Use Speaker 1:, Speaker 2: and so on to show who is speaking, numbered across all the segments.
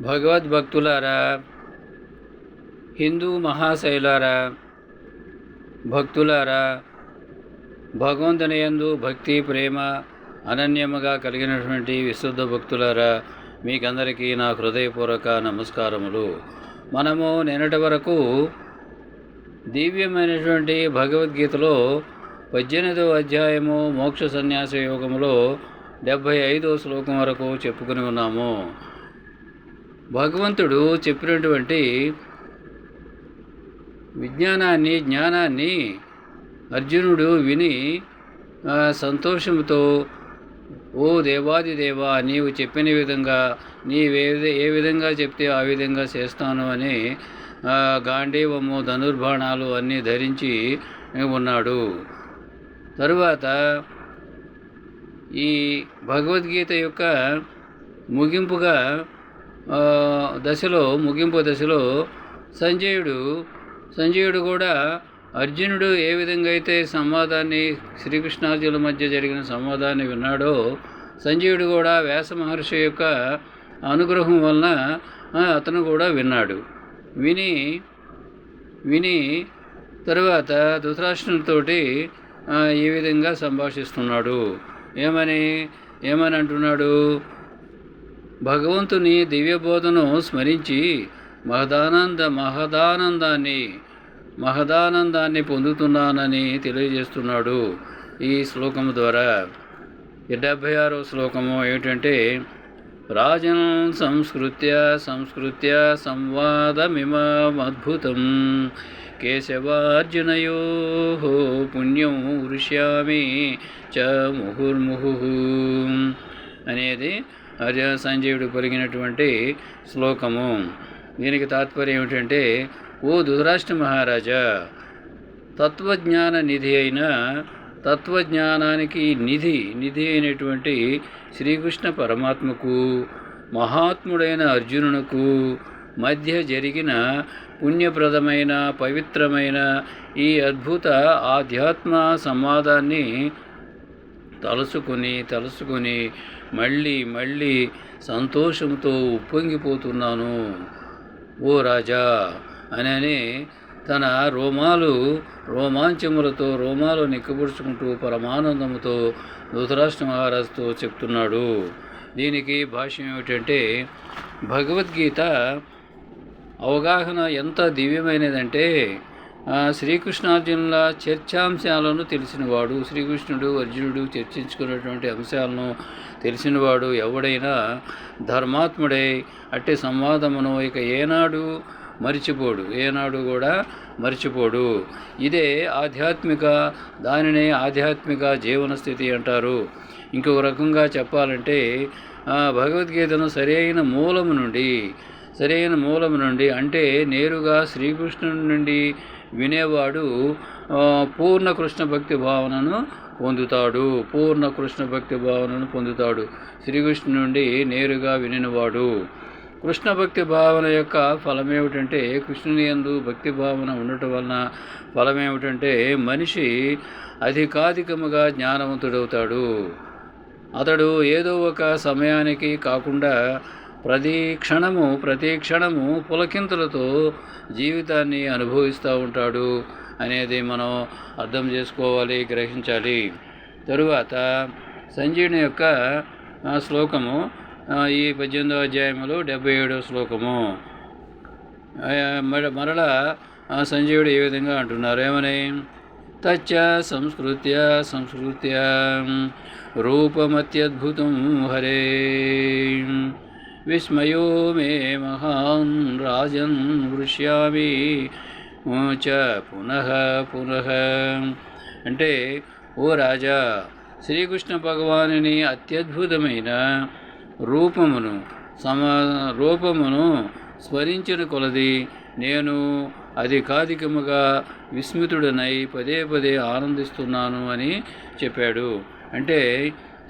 Speaker 1: భగవద్భక్తులారా హిందూ మహాశైలారా భక్తులారా భగవంతునియందు భక్తి ప్రేమ అనన్యముగా కలిగినటువంటి విశుద్ధ భక్తులారా మీకందరికీ నా హృదయపూర్వక నమస్కారములు. మనము నిన్నటి వరకు దివ్యమైనటువంటి భగవద్గీతలో పద్దెనిమిదవ అధ్యాయము మోక్ష సన్యాస యోగములో డెబ్భై ఐదో శ్లోకం వరకు చెప్పుకుని ఉన్నాము. భగవంతుడు చెప్పినటువంటి విజ్ఞానాన్ని జ్ఞానాన్ని అర్జునుడు విని సంతోషంతో ఓ దేవాది దేవా నీవు చెప్పిన విధంగా నీవే ఏ విధంగా చెప్తే ఆ విధంగా చేస్తాను అని గాంధీవము ధనుర్బాణాలు అన్నీ ధరించి ఉన్నాడు. తరువాత ఈ భగవద్గీత యొక్క ముగింపుగా దశలో ముగింపు దశలో సంజయుడు సంజయుడు కూడా అర్జునుడు ఏ విధంగా అయితే సంవాదాన్ని శ్రీకృష్ణార్జునుల మధ్య జరిగిన సంవాదాన్ని విన్నాడో సంజయుడు కూడా వ్యాస మహర్షి యొక్క అనుగ్రహం వలన అతను కూడా విన్నాడు. విని విని తరువాత ధృతరాష్ట్రునితోటి ఈ విధంగా సంభాషిస్తున్నాడు. ఏమని ఏమని అంటున్నాడు? భగవంతుని దివ్యబోధను స్మరించి మహదానంద మహదానందాన్ని మహదానందాన్ని పొందుతున్నానని తెలియజేస్తున్నాడు ఈ శ్లోకం ద్వారా. డెబ్భై ఆరో శ్లోకము ఏమిటంటే రాజన్ సంస్కృత్య సంస్కృత్య సంవాదమిమద్భుతం కేశవార్జునయో పుణ్యం ఉరుష్యామి చ ముహుర్ముహు అనేది ఆర్య సంజీవుడు పలికినటువంటి శ్లోకము. దీనికి తాత్పర్యం ఏమిటంటే ఓ ధృతరాష్ట్ర మహారాజా తత్వజ్ఞాన నిధి అయిన తత్వజ్ఞానానికి నిధి నిధి అయినటువంటి శ్రీకృష్ణ పరమాత్మకు మహాత్ముడైన అర్జునునకు మధ్య జరిగిన పుణ్యప్రదమైన పవిత్రమైన ఈ అద్భుత ఆధ్యాత్మ సంవాదాన్ని తలుసుకుని తలుసుకుని మళ్ళీ మళ్ళీ సంతోషంతో ఉప్పొంగిపోతున్నాను. ఓ రాజా! అని తన రోమాలు రోమాంచములతో రోమాలు నిక్కబుడుచుకుంటూ పరమానందంతో ధృతరాష్ట్ర మహారాజుతో చెప్తున్నాడు. దీనికి భాష్యం ఏమిటంటే భగవద్గీత అవగాహన ఎంత దివ్యమైనదంటే శ్రీకృష్ణార్జునుల చర్చాంశాలను తెలిసినవాడు శ్రీకృష్ణుడు అర్జునుడు చర్చించుకున్నటువంటి అంశాలను తెలిసినవాడు ఎవడైనా ధర్మాత్ముడై అట్టి సంవాదమును ఇక ఏనాడు మరిచిపోడు ఏనాడు కూడా మరిచిపోడు. ఇదే ఆధ్యాత్మిక దానినే ఆధ్యాత్మిక జీవన స్థితి అంటారు. ఇంకొక రకంగా చెప్పాలంటే భగవద్గీతను సరైన మూలము నుండి సరైన మూలము నుండి అంటే నేరుగా శ్రీకృష్ణుడి నుండి వినేవాడు పూర్ణ కృష్ణ భక్తి భావనను పొందుతాడు. పూర్ణ కృష్ణ భక్తి భావనను పొందుతాడు. శ్రీకృష్ణు నుండి నేరుగా వినినవాడు. కృష్ణ భక్తి భావన యొక్క ఫలం ఏమిటంటే కృష్ణుని యందు భక్తి భావన ఉండటం వలన ఫలం ఏమిటంటే మనిషి అధికాధికముగా జ్ఞానవంతుడవుతాడు. అతడు ఏదో ఒక సమయానికి కాకుండా ప్రతి క్షణము ప్రతి క్షణము పులకింతలతో జీవితాన్ని అనుభవిస్తూ ఉంటాడు అనేది మనం అర్థం చేసుకోవాలి గ్రహించాలి. తరువాత సంజీవుని యొక్క శ్లోకము ఈ పద్దెనిమిదవ అధ్యాయంలో డెబ్బై ఏడవ శ్లోకము. మర- మరలా సంజీవుడు ఏ విధంగా అంటున్నారు? ఏమని? తచ్చ సంస్కృత్య సంస్కృత్య రూపమత్యద్భుతం హరే. విస్మయో మే మహాన్ రాజన్ వృష్యామి చ పునః పునః అంటే ఓ రాజా శ్రీకృష్ణ భగవానుని అత్యద్భుతమైన రూపమును సమ రూపమును స్మరించిన కొలది. నేను అధికాధికముగా విస్మితుడనై పదే పదే ఆనందిస్తున్నాను అని చెప్పాడు. అంటే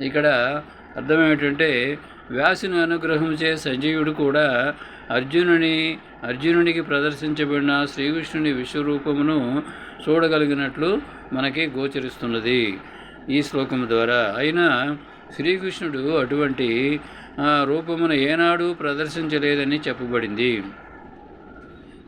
Speaker 1: ఇక్కడ అర్థం ఏమిటంటే వ్యాసుని అనుగ్రహించే సంజయుడు కూడా అర్జునుని అర్జునునికి ప్రదర్శించబడిన శ్రీకృష్ణుని విశ్వరూపమును చూడగలిగినట్లు మనకి గోచరిస్తున్నది ఈ శ్లోకము ద్వారా. అయినా శ్రీకృష్ణుడు అటువంటి రూపమును ఏనాడు ప్రదర్శించలేదని చెప్పబడింది.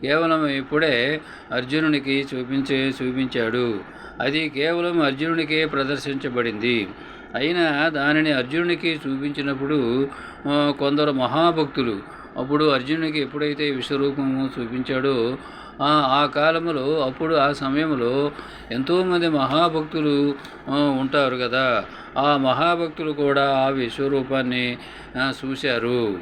Speaker 1: కేవలం ఇప్పుడే అర్జునునికి చూపించే చూపించాడు. అది కేవలం అర్జునునికే ప్రదర్శించబడింది. అయినా దానిని అర్జునునికి చూపించినప్పుడు కొందరు మహాభక్తులు అప్పుడు అర్జునునికి ఎప్పుడైతే విశ్వరూపము చూపించాడో ఆ కాలంలో అప్పుడు ఆ సమయంలో ఎంతోమంది మహాభక్తులు ఉంటారు కదా. ఆ మహాభక్తులు కూడా ఆ విశ్వరూపాన్ని చూశారు.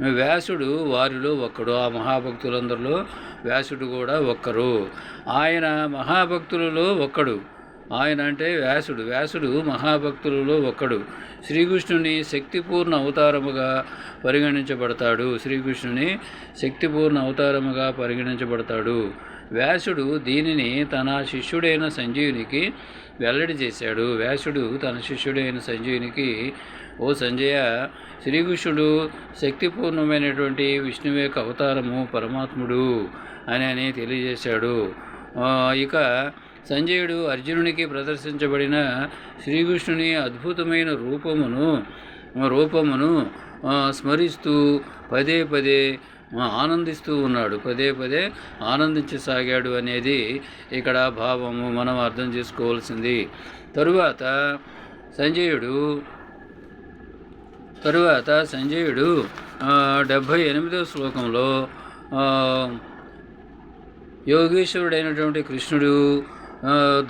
Speaker 1: వ్యాసుడు వారిలో ఒక్కడు. ఆ మహాభక్తులందరిలో వ్యాసుడు కూడా ఒక్కరు. ఆయన మహాభక్తులలో ఒక్కడు. ఆయన అంటే వ్యాసుడు. వ్యాసుడు మహాభక్తులలో ఒక్కడు శ్రీకృష్ణుని శక్తిపూర్ణ అవతారముగా పరిగణించబడతాడు. శ్రీకృష్ణుని శక్తిపూర్ణ అవతారముగా పరిగణించబడతాడు. వ్యాసుడు దీనిని తన శిష్యుడైన సంజీవునికి వెల్లడి చేశాడు. వ్యాసుడు తన శిష్యుడైన సంజీవునికి ఓ సంజయ శ్రీకృష్ణుడు శక్తిపూర్ణమైనటువంటి విష్ణువు యొక్క అవతారము పరమాత్ముడు అని అని తెలియజేశాడు. ఇక సంజయుడు అర్జునునికి ప్రదర్శించబడిన శ్రీకృష్ణుని అద్భుతమైన రూపమును రూపమును స్మరిస్తూ పదే పదే ఆనందిస్తూ ఉన్నాడు. పదే పదే ఆనందించసాగాడు అనేది ఇక్కడ భావము. మనం అర్థం చేసుకోవాల్సింది. తరువాత సంజయుడు తరువాత సంజయుడు డెబ్భై ఎనిమిదవ శ్లోకంలో యోగేశ్వరుడైనటువంటి కృష్ణుడు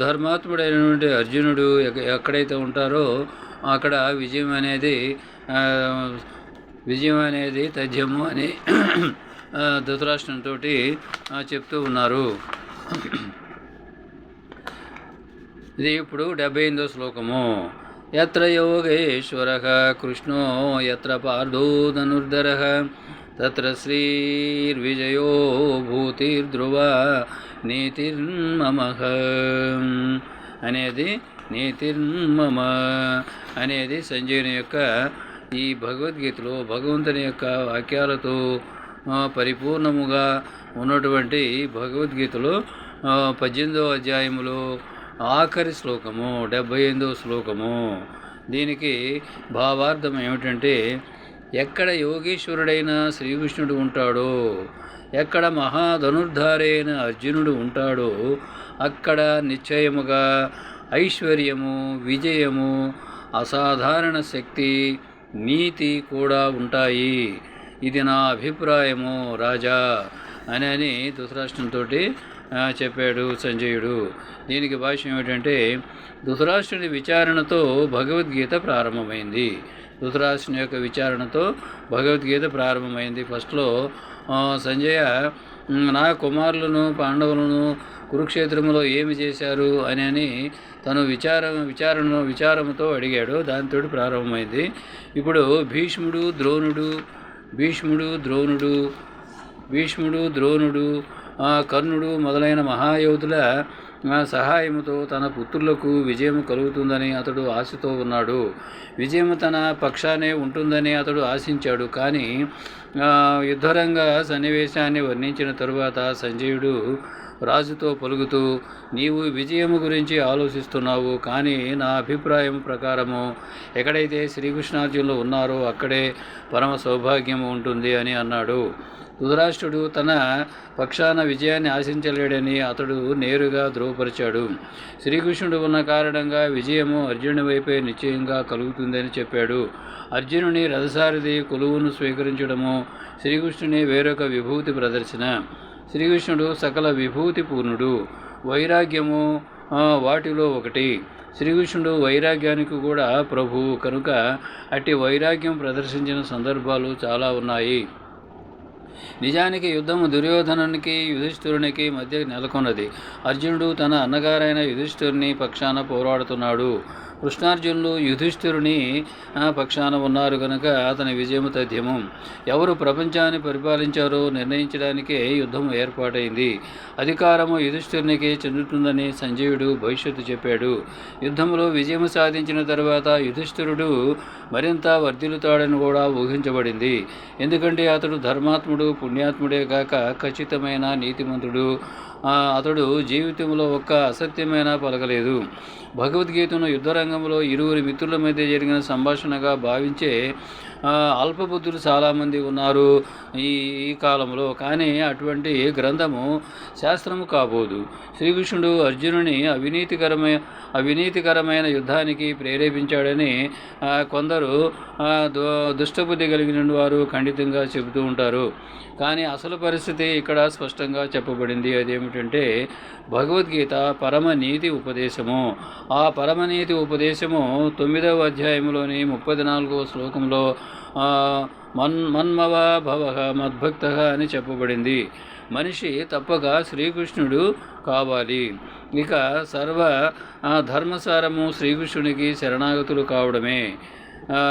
Speaker 1: ధర్మాత్ముడైనటువంటి అర్జునుడు ఎక్కడైతే ఉంటారో అక్కడ విజయం అనేది విజయం అనేది తథ్యము అని ధృతరాష్ట్రంతో చెప్తూ ఉన్నారు. ఇది ఇప్పుడు డెబ్బై ఎనిమిదో శ్లోకము. ఎత్ర యోగేశ్వర కృష్ణో ఎత్ర పార్థో ధనుర్ధర తత్ర శ్రీర్విజయో భూతిర్ధ్రువ నీతిర్మమ అనేది నీతిర్మమ. అనేది సంజయుని యొక్క ఈ భగవద్గీతలో భగవంతుని యొక్క వాక్యాలతో పరిపూర్ణముగా ఉన్నటువంటి భగవద్గీతలో పద్దెనిమిదో పద్దెనిమిదవ అధ్యాయములో ఆఖరి శ్లోకము డెబ్భై ఎనిమిదవ శ్లోకము. దీనికి భావార్థం ఏమిటంటే ఎక్కడ యోగేశ్వరుడైన శ్రీకృష్ణుడు ఉంటాడో ఎక్కడ మహాధనుర్ధారైన అర్జునుడు ఉంటాడో అక్కడ నిశ్చయముగా ఐశ్వర్యము విజయము అసాధారణ శక్తి నీతి కూడా ఉంటాయి. ఇది నా అభిప్రాయము రాజా అని అని ధృతరాష్ట్రంతో చెప్పాడు సంజయుడు. దీనికి భాష్యం ఏమిటంటే ధృతరాష్ట్రుని విచారణతో భగవద్గీత ప్రారంభమైంది. ధృతరాష్ట్రుని యొక్క విచారణతో భగవద్గీత ప్రారంభమైంది. ఫస్ట్లో సంజయ నా కుమారులను పాండవులను కురుక్షేత్రంలో ఏమి చేశారు? అని అని తను విచారం విచారణ విచారంతో అడిగాడు. దాంతో ప్రారంభమైంది. ఇప్పుడు భీష్ముడు ద్రోణుడు భీష్ముడు ద్రోణుడు భీష్ముడు ద్రోణుడు కర్ణుడు మొదలైన మహాయోధుల సహాయముతో తన పుత్రులకు విజయం కలుగుతుందని అతడు ఆశతో ఉన్నాడు. విజయం తన పక్షానే ఉంటుందని అతడు ఆశించాడు. కానీ యుద్ధరంగ సన్నివేశాన్ని వర్ణించిన తరువాత సంజయుడు రాజుతో పలుకుతూ నీవు విజయము గురించి ఆలోచిస్తున్నావు కానీ నా అభిప్రాయం ప్రకారము ఎక్కడైతే శ్రీకృష్ణార్జునులు ఉన్నారో అక్కడే పరమ సౌభాగ్యం ఉంటుంది అని అన్నాడు. ధృతరాష్ట్రుడు తన పక్షాన విజయాన్ని ఆశించలేడని అతడు నేరుగా ధృవపరిచాడు శ్రీకృష్ణుడు ఉన్న కారణంగా విజయము అర్జునుడి వైపే నిశ్చయంగా కలుగుతుందని చెప్పాడు. అర్జునుని రథసారథి కొలువును స్వీకరించడము శ్రీకృష్ణుని వేరొక విభూతి ప్రదర్శన. శ్రీకృష్ణుడు సకల విభూతి పూర్ణుడు వైరాగ్యము వాటిలో ఒకటి. శ్రీకృష్ణుడు వైరాగ్యానికి కూడా ప్రభువు కనుక అట్టి వైరాగ్యం ప్రదర్శించిన సందర్భాలు చాలా ఉన్నాయి. నిజానికి యుద్ధము దుర్యోధనునికి యుధిష్ఠురునికి మధ్య నెలకొన్నది. అర్జునుడు తన అన్నగారైన యుధిష్ఠురుని పక్షాన పోరాడుతున్నాడు. కృష్ణార్జునులు యుధిష్ఠిరుని పక్షాన ఉన్నారు కనుక అతని విజయం తథ్యమం ఎవరు ప్రపంచాన్ని పరిపాలించారో నిర్ణయించడానికే యుద్ధం ఏర్పాటైంది. అధికారము యుధిష్ఠిరునికి చెందుతుందని సంజయుడు భవిష్యత్తు చెప్పాడు. యుద్ధంలో విజయం సాధించిన తర్వాత యుధిష్ఠిరుడు మరింత వర్ధిల్లుతాడని కూడా ఊహించబడింది. ఎందుకంటే అతడు ధర్మాత్ముడు పుణ్యాత్ముడే కాక ఖచ్చితమైన నీతిమంతుడు. అతడు జీవితంలో ఒక్క అసత్యమైన పలకలేదు. భగవద్గీతను యుద్ధరంగంలో ఇరువురి మిత్రుల మధ్య జరిగిన సంభాషణగా భావించే అల్పబుద్ధులు చాలామంది ఉన్నారు ఈ ఈ కాలంలో. కానీ అటువంటి గ్రంథము శాస్త్రము కాబోదు. శ్రీకృష్ణుడు అర్జునుని అవినీతికరమైన అవినీతికరమైన యుద్ధానికి ప్రేరేపించాడని కొందరు దు- దుష్టబుద్ధి కలిగిన వారు ఖండితంగా చెబుతూ ఉంటారు. కానీ అసలు పరిస్థితి ఇక్కడ స్పష్టంగా చెప్పబడింది. అదేమిటంటే భగవద్గీత పరమ నీతి ఉపదేశము. ఆ పరమనీతి ఉపదేశము తొమ్మిదవ అధ్యాయంలోని ముప్పై నాలుగవ శ్లోకంలో మన్ మన్మవ భవ మద్భక్త అని చెప్పబడింది. మనిషి తప్పక శ్రీకృష్ణుడు కావాలి. ఇక సర్వ ధర్మసారము శ్రీకృష్ణునికి శరణాగతులు కావడమే.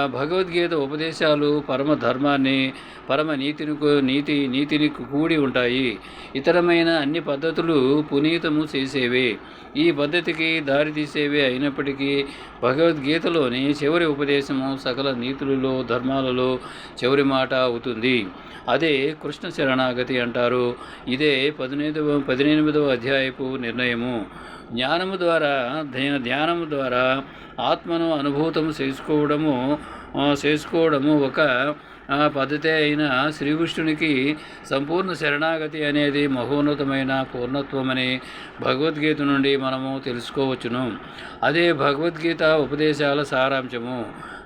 Speaker 1: భగవద్గీత ఉపదేశాలు పరమ ధర్మాన్ని పరమ నీతిని నీతి నీతిని కూడి ఉంటాయి. ఇతరమైన అన్ని పద్ధతులు పునీతము చేసేవే. ఈ పద్ధతికి దారితీసేవే అయినప్పటికీ భగవద్గీతలోని చివరి ఉపదేశము సకల నీతులలో ధర్మాలలో చివరి మాట అవుతుంది. అదే కృష్ణ శరణాగతి అంటారు. ఇదే పదిహేనవ పదిహేనిమిదవ అధ్యాయపు నిర్ణయము. జ్ఞానము ద్వారా ధ్యానము ద్వారా ఆత్మను అనుభూతం చేసుకోవడము చేసుకోవడము ఒక పద్ధతే అయిన శ్రీకృష్ణునికి సంపూర్ణ శరణాగతి అనేది మహోన్నతమైన పూర్ణత్వమని భగవద్గీత నుండి మనము తెలుసుకోవచ్చును. అదే భగవద్గీత ఉపదేశాల సారాంశము.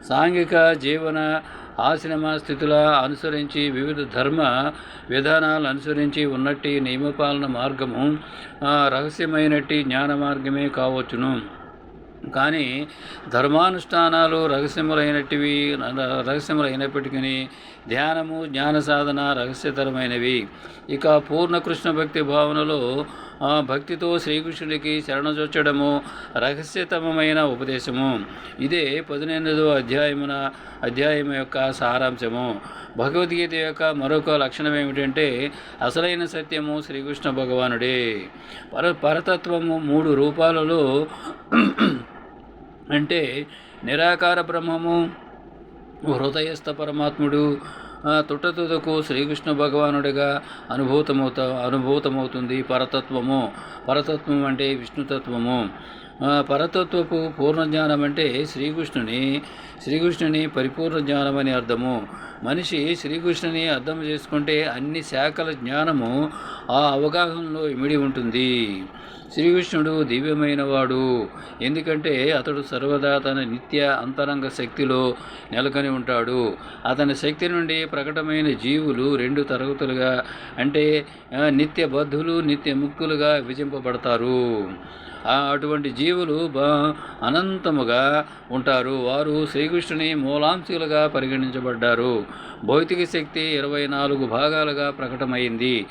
Speaker 1: సాంఘిక జీవన ఆశ్రమ స్థితుల అనుసరించి వివిధ ధర్మ విధానాలు అనుసరించి ఉన్నట్టి నియమపాలన మార్గము రహస్యమైనట్టి జ్ఞాన మార్గమే కావచ్చును. కానీ ధర్మానుష్ఠానాలు రహస్యములైనటివి రహస్యములైనప్పటికీ ధ్యానము జ్ఞాన సాధన రహస్యతరమైనవి. ఇక పూర్ణ కృష్ణ భక్తి భావనలో భక్తితో శ్రీకృష్ణుడికి శరణజొచ్చడము రహస్యతమమైన ఉపదేశము. ఇదే పదిహేనదో అధ్యాయమున అధ్యాయం యొక్క సారాంశము. భగవద్గీత యొక్క మరొక లక్షణం ఏమిటంటే అసలైన సత్యము శ్రీకృష్ణ భగవానుడే. పర పరతత్వము మూడు రూపాలలో అంటే నిరాకార బ్రహ్మము హృదయస్థ పరమాత్ముడు తుటతుదకు శ్రీకృష్ణ భగవానుడిగా అనుభూతమవుత అనుభూతమవుతుంది పరతత్వము. పరతత్వం అంటే విష్ణుతత్వము. పరతత్వపు పూర్ణ జ్ఞానం అంటే శ్రీకృష్ణుని శ్రీకృష్ణుని పరిపూర్ణ జ్ఞానం అని అర్థము. మనిషి శ్రీకృష్ణుని అర్థం చేసుకుంటే అన్ని శాఖల జ్ఞానము ఆ అవగాహనలో ఇమిడి ఉంటుంది. శ్రీకృష్ణుడు దివ్యమైన వాడు ఎందుకంటే అతడు సర్వదా తన నిత్య అంతరంగ శక్తిలో నెలకొని ఉంటాడు. అతని శక్తి నుండి ప్రకటమైన జీవులు రెండు తరగతులుగా అంటే నిత్య బద్ధులు నిత్య ముక్తులుగా విభజింపబడతారు. అటువంటి జీవులు అనంతముగా ఉంటారు. వారు శ్రీకృష్ణుని మూలాంశులుగా పరిగణించబడ్డారు. భౌతిక శక్తి ఇరవై నాలుగు భాగాలుగా ప్రకటమైంది.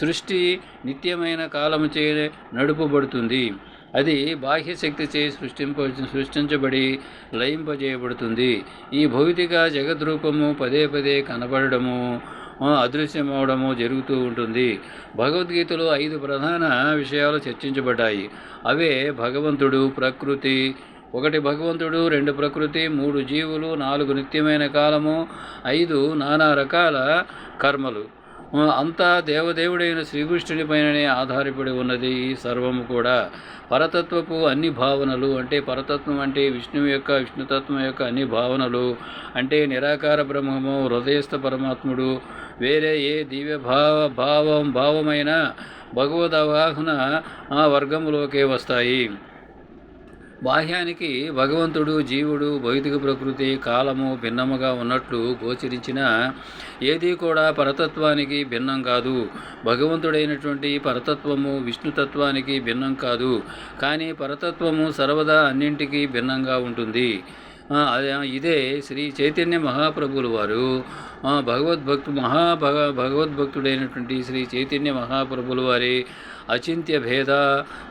Speaker 1: సృష్టి నిత్యమైన కాలముచే నడుపుబడుతుంది. అది బాహ్య శక్తిచే సృష్టింప సృష్టించబడి లయింపజేయబడుతుంది. ఈ భౌతిక జగద్రూపము పదే పదే కనబడము అదృశ్యమవడము జరుగుతూ ఉంటుంది. భగవద్గీతలో ఐదు ప్రధాన విషయాలు చర్చించబడ్డాయి. అవే భగవంతుడు ప్రకృతి. ఒకటి భగవంతుడు రెండు ప్రకృతి మూడు జీవులు నాలుగు నిత్యమైన కాలము ఐదు నానా రకాల కర్మలు. అంతా దేవదేవుడైన శ్రీకృష్ణునిపైననే ఆధారపడి ఉన్నది ఈ సర్వము కూడా. పరతత్వపు అన్ని భావనలు అంటే పరతత్వం అంటే విష్ణువు యొక్క విష్ణుతత్వం యొక్క అన్ని భావనలు అంటే నిరాకార బ్రహ్మము హృదయస్థ పరమాత్ముడు వేరే ఏ దివ్య భావ భావం భావమైన భగవద్ అవగాహన ఆ వర్గంలోకే వస్తాయి. బాహ్యానికి భగవంతుడు జీవుడు భౌతిక ప్రకృతి కాలము భిన్నముగా ఉన్నట్లు గోచరించిన ఏది కూడా పరతత్వానికి భిన్నం కాదు. భగవంతుడైనటువంటి పరతత్వము విష్ణుతత్వానికి భిన్నం కాదు. కానీ పరతత్వము సర్వదా అన్నింటికీ భిన్నంగా ఉంటుంది. ఇదే శ్రీ చైతన్య మహాప్రభులు వారు భగవద్భక్తు మహాభగ భగవద్భక్తుడైనటువంటి శ్రీ చైతన్య మహాప్రభులు వారి అచింత్య భేద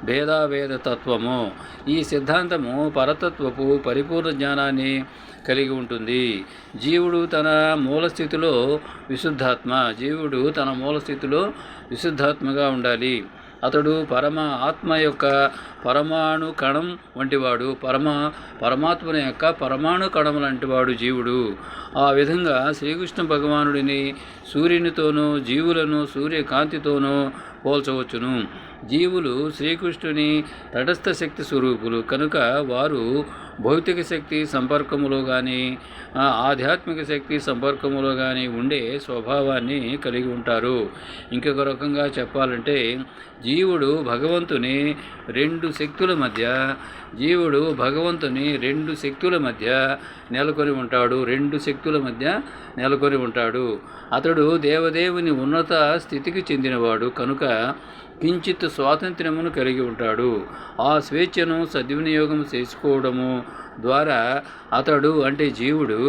Speaker 1: భేదాభేద తత్వము ఈ సిద్ధాంతము పరతత్వపు పరిపూర్ణ జ్ఞానాన్ని కలిగి ఉంటుంది. జీవుడు తన మూల స్థితిలో విశుద్ధాత్మ. జీవుడు తన మూల స్థితిలో విశుద్ధాత్మగా ఉండాలి. అతడు పరమ ఆత్మ యొక్క పరమాణు కణం వంటివాడు. పరమ పరమాత్మని యొక్క పరమాణు కణం లాంటివాడు జీవుడు. ఆ విధంగా శ్రీకృష్ణ భగవానుడిని సూర్యునితోనూ జీవులను సూర్యకాంతితోనూ పోల్చవచ్చును. జీవులు శ్రీకృష్ణుని తటస్థ శక్తి స్వరూపులు. కనుక వారు భౌతిక శక్తి సంపర్కములో కానీ ఆధ్యాత్మిక శక్తి సంపర్కములో కానీ ఉండే స్వభావాన్ని కలిగి ఉంటారు. ఇంకొక రకంగా చెప్పాలంటే జీవుడు భగవంతుని రెండు శక్తుల మధ్య జీవుడు భగవంతుని రెండు శక్తుల మధ్య నెలకొని ఉంటాడు. రెండు శక్తుల మధ్య నెలకొని ఉంటాడు. అతడు దేవదేవుని ఉన్నత స్థితికి చెందినవాడు. కనుక కించిత్ స్వాతంత్ర్యమును కలిగి ఉంటాడు. ఆ స్వేచ్ఛను సద్వినియోగం చేసుకోవడము ద్వారా అతడు అంటే జీవుడు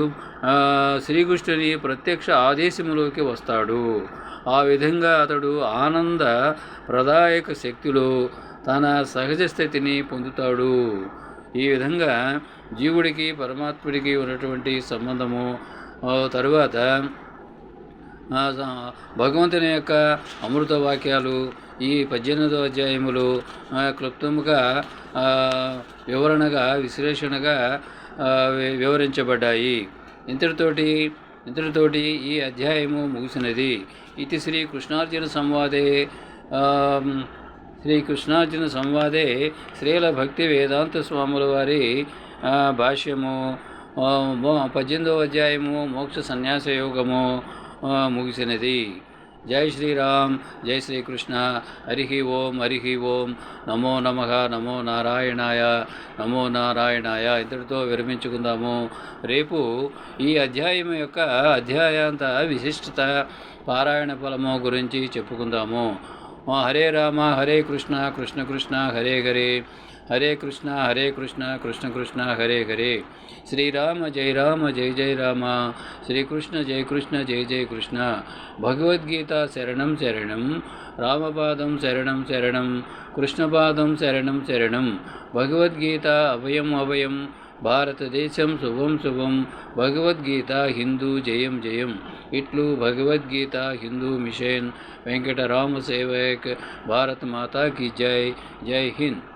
Speaker 1: శ్రీకృష్ణుని ప్రత్యక్ష ఆదేశములోకి వస్తాడు. ఆ విధంగా అతడు ఆనంద ప్రదాయక శక్తిలో తన సహజ స్థితిని పొందుతాడు. ఈ విధంగా జీవుడికి పరమాత్ముడికి ఉన్నటువంటి సంబంధము తరువాత భగవంతుని యొక్క అమృత వాక్యాలు ఈ పద్దెనిమిదవ అధ్యాయములు క్లుప్తముగా వివరణగా విశ్లేషణగా వి- వివరించబడ్డాయి. ఇంతటితోటి ఇంతటితోటి ఈ అధ్యాయము ముగిసినది. ఇది శ్రీ కృష్ణార్జున సంవాదే శ్రీ కృష్ణార్జున సంవాదే శ్రీల భక్తి వేదాంత స్వాముల వారి భాష్యము. పద్దెనిమిదవ అధ్యాయము మోక్ష సన్యాస యోగము. ముగిసినది జై శ్రీరామ్ జై శ్రీకృష్ణ. హరి ఓం హరి ఓం. నమో నమ నమో నారాయణాయ నమో నారాయణాయ. ఇంతటితో విరమించుకుందాము. రేపు ఈ అధ్యాయం యొక్క అధ్యాయాంత విశిష్టత పారాయణ ఫలము గురించి చెప్పుకుందాము. ఆ, హరే రామ హరే కృష్ణ కృష్ణ కృష్ణ హరే హరే హరే కృష్ణ హరే కృష్ణ కృష్ణ కృష్ణ హరే హరే శ్రీరామ జయ రామ జయ జయ రామ శ్రీకృష్ణ జయ కృష్ణ జయ జయ కృష్ణ భగవద్గీత శరణం శరణం రామపాదం శరణం శరణం కృష్ణపాదం శరణం శరణం భగవద్గీత అభయం అభయం भारतदेशं शुभं शुभं भगवद्गीता हिन्दू जयं जयं। इट्लु भगवद्गीता हिन्दू मिशन्। वेङ्कटरामसेवक भारतमाता की जै जय हिन्द